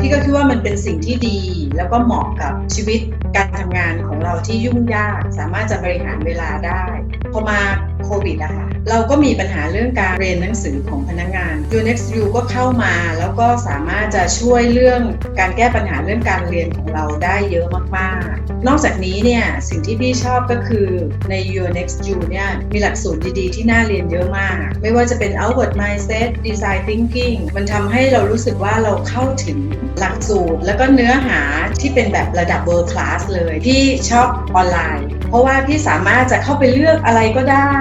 ที่ก็คิดว่ามันเป็นสิ่งที่ดีแล้วก็เหมาะกับชีวิตการทำงานของเราที่ยุ่งยาก สามารถจะบริหารเวลาได้พอมาโควิดอะค่ะ เราก็มีปัญหาเรื่องการเรียนหนังสือของพนักงาน UNextU ก็เข้ามาแล้วก็สามารถจะช่วยเรื่องการแก้ปัญหาเรื่องการเรียนของเราได้เยอะมากๆ นอกจากนี้เนี่ยสิ่งที่พี่ชอบก็คือใน UNextU เนี่ยมีหลักสูตรดีๆ ที่น่าเรียนเยอะมาก ไม่ว่าจะเป็น Outward Mindset Design Thinking มันทำให้เรารู้สึกว่าเราเข้าถึงหลักสูตร แล้วก็เนื้อหาที่เป็นแบบระดับ world class เลยที่ชอบออนไลน์ เพราะว่าพี่สามารถจะเข้าไปเลือกอะไรก็ได้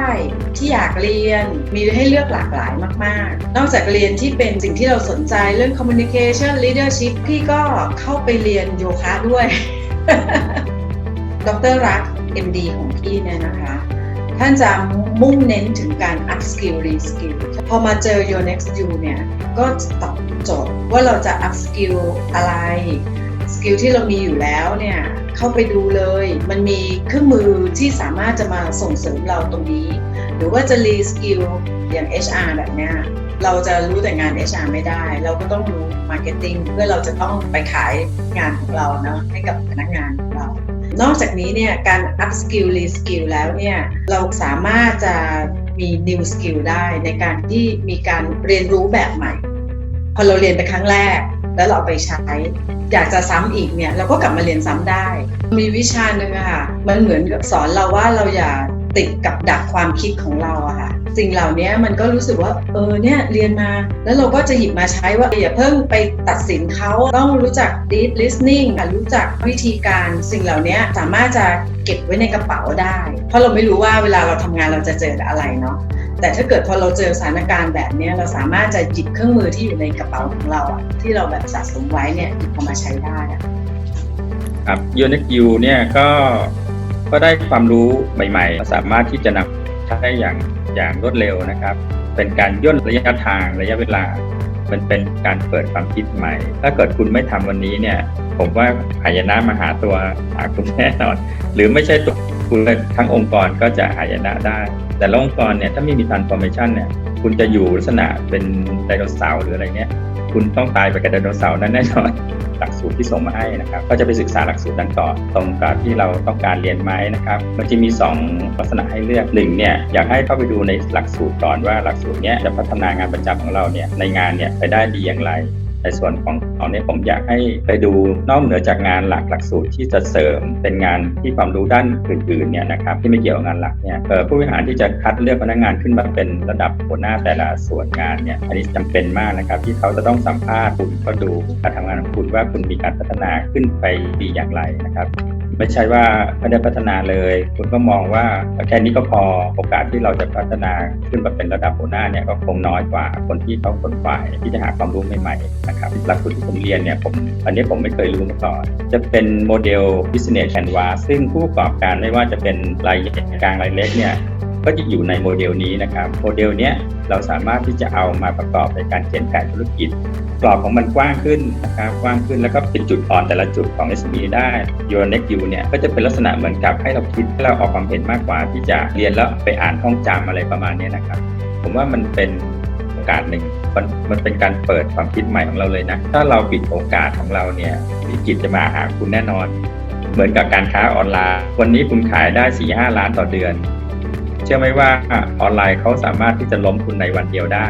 ที่อยากเรียนมีให้เลือกหลากหลายมาก ๆ นอกจากเรียนที่เป็นสิ่งที่เราสนใจเรื่อง communication leadership พี่ก็เข้าไปเรียนโยคะด้วย ดรรัก MD ของพี่เนี่ยนะคะ ท่านจะมุ่งเน้นถึงการ up skill re skill พอมาเจอ Your Next You เนี่ย ก็ตอบโจทย์ว่าเราจะ up skill อะไร สกิลที่เรามีอยู่แล้วเนี่ยเข้าไปดูเลย มันมีเครื่องมือที่สามารถจะมาส่งเสริมเราตรงนี้ รือว่าจะ re skill อย่าง HR แบบเนี้ยเราจะรู้แต่งาน HR ไม่ได้ เราก็ต้องรู้ marketing เพื่อเราจะต้องไปขายงานของเราเนาะให้กับพนักงานของเรา นอกจากนี้เนี่ยการ up skill re skill แล้วเนี่ยเราสามารถจะมี new skill ได้ในการที่มีการเรียนรู้แบบใหม่ พอเราเรียนไปครั้งแรก แล้วเราเอาไปใช้ อยากจะซ้ำอีกเนี่ยเราก็กลับมาเรียนซ้ำได้ มีวิชาหนึ่งอะค่ะมันเหมือนกับสอนเราว่าเราอย่า ติดกับดักความคิดของเราอะค่ะสิ่งเหล่านี้มันก็รู้สึกว่าเออเนี่ยเรียนมา แล้วเราก็จะหยิบมาใช้ว่าอย่าเพิ่งไปตัดสินเขาต้องรู้จัก deep listening ค่ะรู้จักวิธีการสิ่งเหล่านี้สามารถจะเก็บไว้ในกระเป๋าได้ เพราะเราไม่รู้ว่าเวลาเราทำงานเราจะเจออะไรเนาะแต่ถ้าเกิดพอเราเจอสถานการณ์แบบนี้เราสามารถจะหยิบเครื่องมือที่อยู่ในกระเป๋าของเราอะที่เราแบบสะสมไว้เนี่ยหยิบเอามาใช้ได้ครับ u n e x u เนี่ยก็ ก็ได้ความรู้ใหม่ๆ สามารถที่จะนำใช้ได้อย่างอย่างรวดเร็วนะครับ เป็นการย่นระยะทางระยะเวลามันเป็นการเปิดความคิดใหม่ ถ้าเกิดคุณไม่ทำวันนี้เนี่ย ผมว่าหายนะมาหาตัวหาคุณแน่นอน หรือไม่ใช่ตัวคุณเลยทั้งองค์กรก็จะหายนะได้ แต่ละองค์กรเนี่ยถ้าไม่มี transformation เนี่ย คุณจะอยู่ลักษณะเป็นไดโนเสาร์หรืออะไรเงี้ย คุณต้องตายไปกับไดโนเสาร์นั่นแน่นอนหลักสูตรที่ส่งมาให้นะครับ ก็จะไปศึกษาหลักสูตรนั้นต่อตรงกับที่เราต้องการเรียนไหมนะครับ มันจะมี 2 ลักษณะให้เลือกหนึ่งเนี่ยอยากให้เข้าไปดูในหลักสูตรก่อนว่าหลักสูตรเนี้ยจะพัฒนางานประจำของเราเนี่ยในงานเนี่ยไปได้ดีอย่างไร ในส่วนของตอนนี้ผมอยากให้ไปดูนอกเหนือจากงานหลักหลักสูตรที่จะเสริมเป็นงานที่ความรู้ด้านอื่นๆเนี่ยนะครับที่ไม่เกี่ยวกับงานหลักเนี่ยผู้บริหารที่จะคัดเลือกพนักงานขึ้นมาเป็นระดับหัวหน้าแต่ละส่วนงานเนี่ยอันนี้จำเป็นมากนะครับ ที่เขาจะต้องสัมภาษณ์คุณก็ดูการทำงานของคุณว่าคุณมีการพัฒนาขึ้นไปดีอย่างไรนะครับ ไม่ใช่ว่าไม่ได้พัฒนาเลย คุณก็มองว่าแค่นี้ก็พอโอกาสที่เราจะพัฒนาขึ้นมาเป็นระดับหัวหน้าเนี่ยก็คงน้อยกว่าคนที่เขาคนฝ่ายที่จะหาความรู้ใหม่ๆนะครับหลักสูตรที่ผมเรียนเนี่ยผมอันนี้ผมไม่เคยรู้มาก่อน จะเป็นโมเดล business canvas ซึ่งผู้ประกอบการไม่ว่าจะเป็นรายใหญ่กลางรายเล็กเนี่ย ก็จะอยู่ในโมเดลนี้นะครับ โมเดลเนี้ยเราสามารถที่จะเอามาประกอบในการเขียนแผนธุรกิจกรอบของมันกว้างขึ้นนะครับกว้างขึ้นแล้วก็เป็นจุดอ่อนแต่ละจุดของ SME ได้ Your Next You เนี่ยก็จะเป็นลักษณะเหมือนกับให้เราคิดให้เราออกความเห็นมากกว่า ที่จะเรียนแล้วไปอ่านท่องจำอะไรประมาณนี้นะครับ ผมว่ามันเป็นโอกาสหนึ่งมันมันเป็นการเปิดความคิดใหม่ของเราเลยนะ ถ้าเราปิดโอกาสของเราเนี่ยวิกฤตจะมาหาคุณแน่นอน เหมือนกับการค้าออนไลน์ วันนี้คุณขายได้4ี่ห้าล้านต่อเดือน เชื่อไหมว่าออนไลน์เขาสามารถที่จะล้มคุณในวันเดียวได้